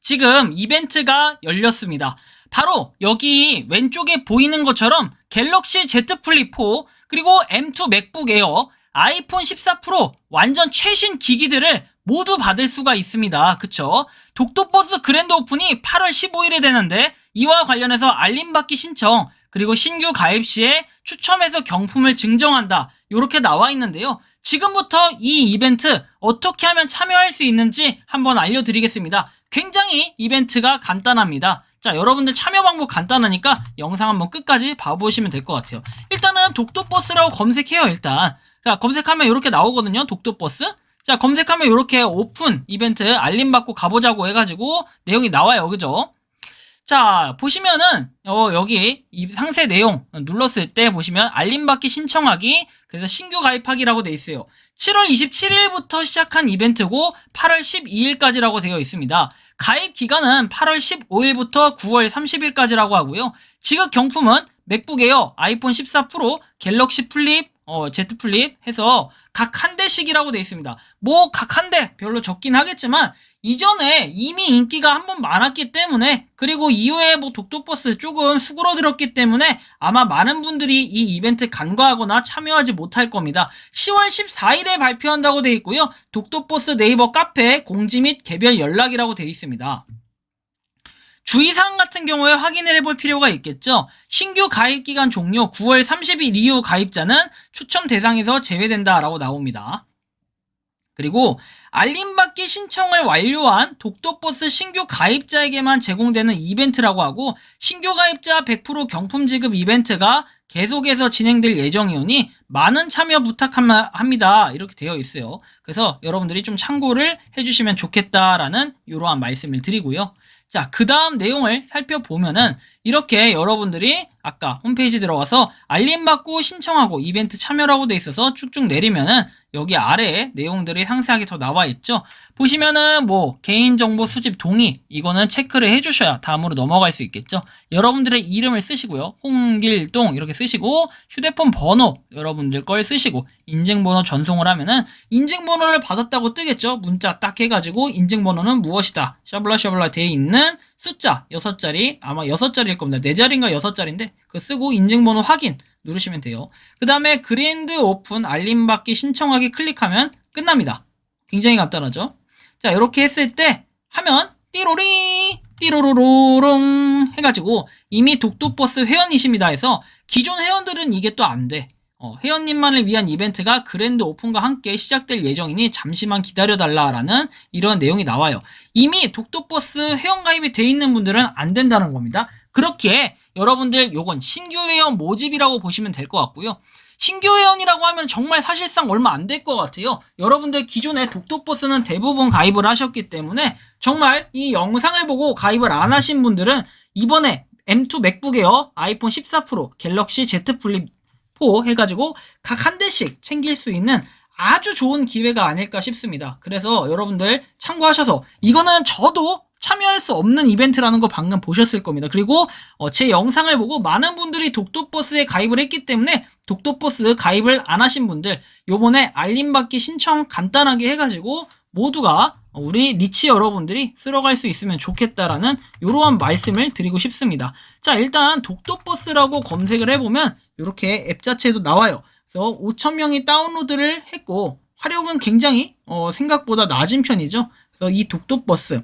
지금 이벤트가 열렸습니다. 바로 여기 왼쪽에 보이는 것처럼 갤럭시 Z 플립 4 그리고 M2 맥북 에어 아이폰 14 프로 완전 최신 기기들을 모두 받을 수가 있습니다. 그쵸? 독도버스 그랜드 오픈이 8월 15일에 되는데 이와 관련해서 알림받기 신청 그리고 신규 가입 시에 추첨해서 경품을 증정한다. 이렇게 나와 있는데요. 지금부터 이 이벤트 어떻게 하면 참여할 수 있는지 한번 알려드리겠습니다. 굉장히 이벤트가 간단합니다. 자, 여러분들 참여 방법 간단하니까 영상 한번 끝까지 봐보시면 될 것 같아요. 일단은 독도버스라고 검색해요, 일단. 자, 검색하면 이렇게 나오거든요, 독도버스. 자, 검색하면 이렇게 오픈 이벤트 알림 받고 가보자고 해가지고 내용이 나와요, 그죠? 자, 보시면은, 어, 여기, 이 상세 내용 눌렀을 때 보시면, 알림받기 신청하기, 그래서 신규 가입하기라고 돼 있어요. 7월 27일부터 시작한 이벤트고, 8월 12일까지라고 되어 있습니다. 가입 기간은 8월 15일부터 9월 30일까지라고 하고요. 지급 경품은 맥북 에어, 아이폰 14 프로, 갤럭시 플립, 어, Z 플립 해서 각 한 대씩이라고 돼 있습니다. 뭐, 각 한 대 별로 적긴 하겠지만, 이전에 이미 인기가 한 번 많았기 때문에 그리고 이후에 뭐 독도버스 조금 수그러들었기 때문에 아마 많은 분들이 이 이벤트 간과하거나 참여하지 못할 겁니다. 10월 14일에 발표한다고 돼 있고요. 독도버스 네이버 카페 공지 및 개별 연락이라고 돼 있습니다. 주의사항 같은 경우에 확인을 해볼 필요가 있겠죠. 신규 가입 기간 종료 9월 30일 이후 가입자는 추첨 대상에서 제외된다라고 나옵니다. 그리고 알림받기 신청을 완료한 독도버스 신규 가입자에게만 제공되는 이벤트라고 하고 신규 가입자 100% 경품 지급 이벤트가 계속해서 진행될 예정이오니 많은 참여 부탁합니다. 이렇게 되어 있어요. 그래서 여러분들이 좀 참고를 해주시면 좋겠다라는 이러한 말씀을 드리고요. 자, 그 다음 내용을 살펴보면은 이렇게 여러분들이 아까 홈페이지 들어가서 알림받고 신청하고 이벤트 참여라고 돼 있어서 쭉쭉 내리면은 여기 아래에 내용들이 상세하게 더 나와 있죠. 보시면은 뭐 개인정보 수집 동의 이거는 체크를 해주셔야 다음으로 넘어갈 수 있겠죠. 여러분들의 이름을 쓰시고요. 홍길동 이렇게 쓰시고 휴대폰 번호 여러분들 걸 쓰시고 인증번호 전송을 하면은 인증번호를 받았다고 뜨겠죠. 문자 딱 해가지고 인증번호는 무엇이다. 샤블라 샤블라 돼 있는 숫자 6자리 아마 6자리일 겁니다. 4자리인가 6자리인데 그 쓰고 인증번호 확인 누르시면 돼요. 그 다음에 그랜드 오픈 알림받기 신청하기 클릭하면 끝납니다. 굉장히 간단하죠? 자 이렇게 했을 때 하면 띠로리 띠로로로롱 해가지고 이미 독도버스 회원이십니다 해서 기존 회원들은 이게 또 안 돼. 어, 회원님만을 위한 이벤트가 그랜드 오픈과 함께 시작될 예정이니 잠시만 기다려달라라는 이런 내용이 나와요. 이미 독도버스 회원가입이 돼 있는 분들은 안 된다는 겁니다. 그렇게 여러분들 요건 신규 회원 모집이라고 보시면 될 것 같고요. 신규 회원이라고 하면 정말 사실상 얼마 안 될 것 같아요. 여러분들 기존에 독도버스는 대부분 가입을 하셨기 때문에 정말 이 영상을 보고 가입을 안 하신 분들은 이번에 M2 맥북 에어, 아이폰 14 프로, 갤럭시 Z 플립 4 해가지고 각 한 대씩 챙길 수 있는 아주 좋은 기회가 아닐까 싶습니다. 그래서 여러분들 참고하셔서 이거는 저도 참여할 수 없는 이벤트라는 거 방금 보셨을 겁니다. 그리고 어, 제 영상을 보고 많은 분들이 독도버스에 가입을 했기 때문에 독도버스 가입을 안 하신 분들 요번에 알림받기 신청 간단하게 해가지고 모두가 우리 리치 여러분들이 쓸어갈 수 있으면 좋겠다라는 이러한 말씀을 드리고 싶습니다. 자 일단 독도버스라고 검색을 해보면 이렇게 앱 자체도 나와요. 그래서 5,000명이 다운로드를 했고 화력은 굉장히 어, 생각보다 낮은 편이죠. 그래서 이 독도버스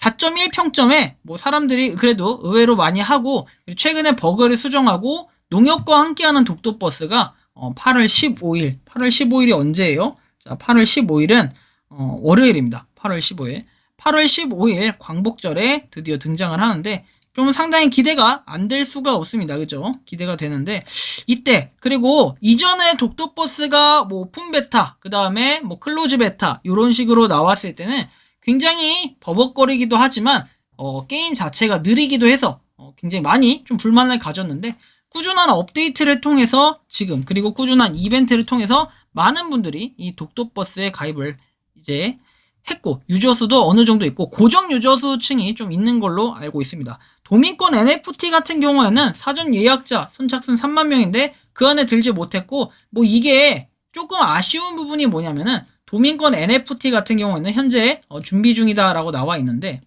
4.1 평점에 뭐 사람들이 그래도 의외로 많이 하고 최근에 버그를 수정하고 농협과 함께하는 독도 버스가 어, 8월 15일 8월 15일이 언제예요? 자 8월 15일은 어, 월요일입니다. 8월 15일 8월 15일 광복절에 드디어 등장을 하는데 좀 상당히 기대가 안 될 수가 없습니다. 그죠? 기대가 되는데 이때 그리고 이전에 독도버스가 뭐 오픈 베타 그 다음에 뭐 클로즈 베타 이런 식으로 나왔을 때는 굉장히 버벅거리기도 하지만 어, 게임 자체가 느리기도 해서 어, 굉장히 많이 좀 불만을 가졌는데 꾸준한 업데이트를 통해서 지금 그리고 꾸준한 이벤트를 통해서 많은 분들이 이 독도버스에 가입을 이제 했고 유저 수도 어느 정도 있고 고정 유저 수층이 좀 있는 걸로 알고 있습니다. 도민권 NFT 같은 경우에는 사전 예약자 선착순 3만 명인데 그 안에 들지 못했고 뭐 이게 조금 아쉬운 부분이 뭐냐면은 도민권 NFT 같은 경우에는 현재 어, 준비 중이다라고 나와 있는데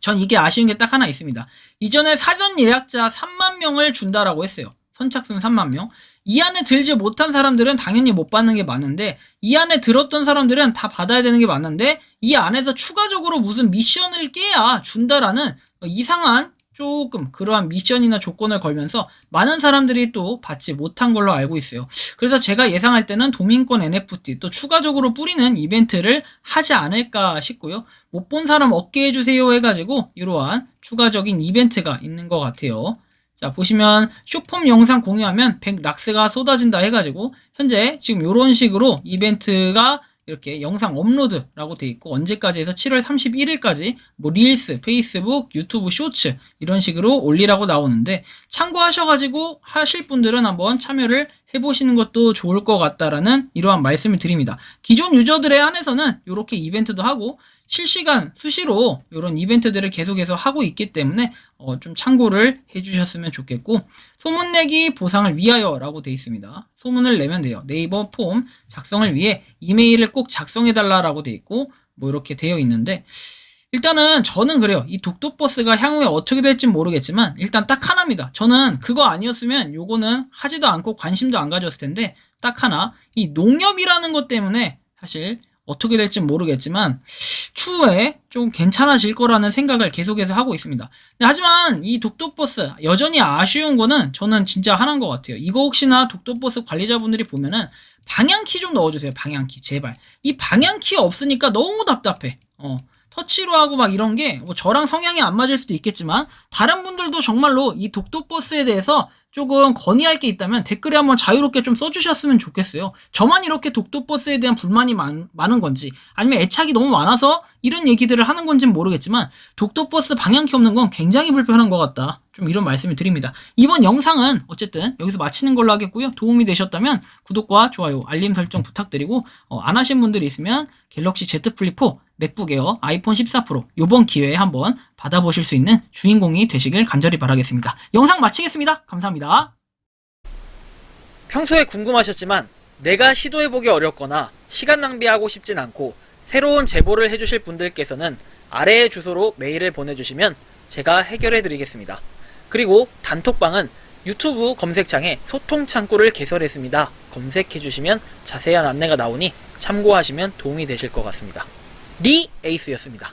전 이게 아쉬운 게 딱 하나 있습니다. 이전에 사전 예약자 3만 명을 준다라고 했어요. 선착순 3만 명. 이 안에 들지 못한 사람들은 당연히 못 받는 게 맞는데 이 안에 들었던 사람들은 다 받아야 되는 게 맞는데 이 안에서 추가적으로 무슨 미션을 깨야 준다라는 이상한 조금 그러한 미션이나 조건을 걸면서 많은 사람들이 또 받지 못한 걸로 알고 있어요. 그래서 제가 예상할 때는 도민권 NFT 또 추가적으로 뿌리는 이벤트를 하지 않을까 싶고요. 못 본 사람 얻게 해주세요 해가지고 이러한 추가적인 이벤트가 있는 것 같아요. 자 보시면 쇼폼 영상 공유하면 100락스가 쏟아진다 해가지고 현재 지금 이런 식으로 이벤트가 이렇게 영상 업로드라고 돼 있고 언제까지 해서 7월 31일까지 뭐 릴스, 페이스북, 유튜브 쇼츠 이런 식으로 올리라고 나오는데 참고하셔가지고 하실 분들은 한번 참여를 해보시는 것도 좋을 것 같다라는 이러한 말씀을 드립니다. 기존 유저들에 한해서는 이렇게 이벤트도 하고 실시간 수시로 이런 이벤트들을 계속해서 하고 있기 때문에 어, 좀 참고를 해주셨으면 좋겠고 소문내기 보상을 위하여라고 되어 있습니다. 소문을 내면 돼요. 네이버 폼 작성을 위해 이메일을 꼭 작성해달라라고 되어 있고 뭐 이렇게 되어 있는데 일단은 저는 그래요. 이 독도 버스가 향후에 어떻게 될지 모르겠지만 일단 딱 하나입니다. 저는 그거 아니었으면 요거는 하지도 않고 관심도 안 가졌을 텐데 딱 하나 이 농협이라는 것 때문에 사실 어떻게 될지 모르겠지만 추후에 좀 괜찮아질 거라는 생각을 계속해서 하고 있습니다. 하지만 이 독도버스 여전히 아쉬운 거는 저는 진짜 하나인 것 같아요. 이거 혹시나 독도버스 관리자분들이 보면은 방향키 좀 넣어주세요. 방향키 제발. 이 방향키 없으니까 너무 답답해. 어. 터치로 하고 막 이런 게 뭐 저랑 성향이 안 맞을 수도 있겠지만 다른 분들도 정말로 이 독도 버스에 대해서 조금 건의할 게 있다면 댓글에 한번 자유롭게 좀 써주셨으면 좋겠어요. 저만 이렇게 독도 버스에 대한 불만이 많, 많은 건지 아니면 애착이 너무 많아서 이런 얘기들을 하는 건지는 모르겠지만 독도 버스 방향키 없는 건 굉장히 불편한 것 같다. 좀 이런 말씀을 드립니다. 이번 영상은 어쨌든 여기서 마치는 걸로 하겠고요. 도움이 되셨다면 구독과 좋아요, 알림 설정 부탁드리고 어, 안 하신 분들이 있으면 갤럭시 Z 플립 4, 맥북 에어, 아이폰 14 프로 요번 기회에 한번 받아보실 수 있는 주인공이 되시길 간절히 바라겠습니다. 영상 마치겠습니다. 감사합니다. 평소에 궁금하셨지만 내가 시도해보기 어렵거나 시간 낭비하고 싶진 않고 새로운 제보를 해주실 분들께서는 아래의 주소로 메일을 보내주시면 제가 해결해드리겠습니다. 그리고 단톡방은 유튜브 검색창에 소통 창구를 개설했습니다. 검색해주시면 자세한 안내가 나오니 참고하시면 도움이 되실 것 같습니다. 리 에이스였습니다.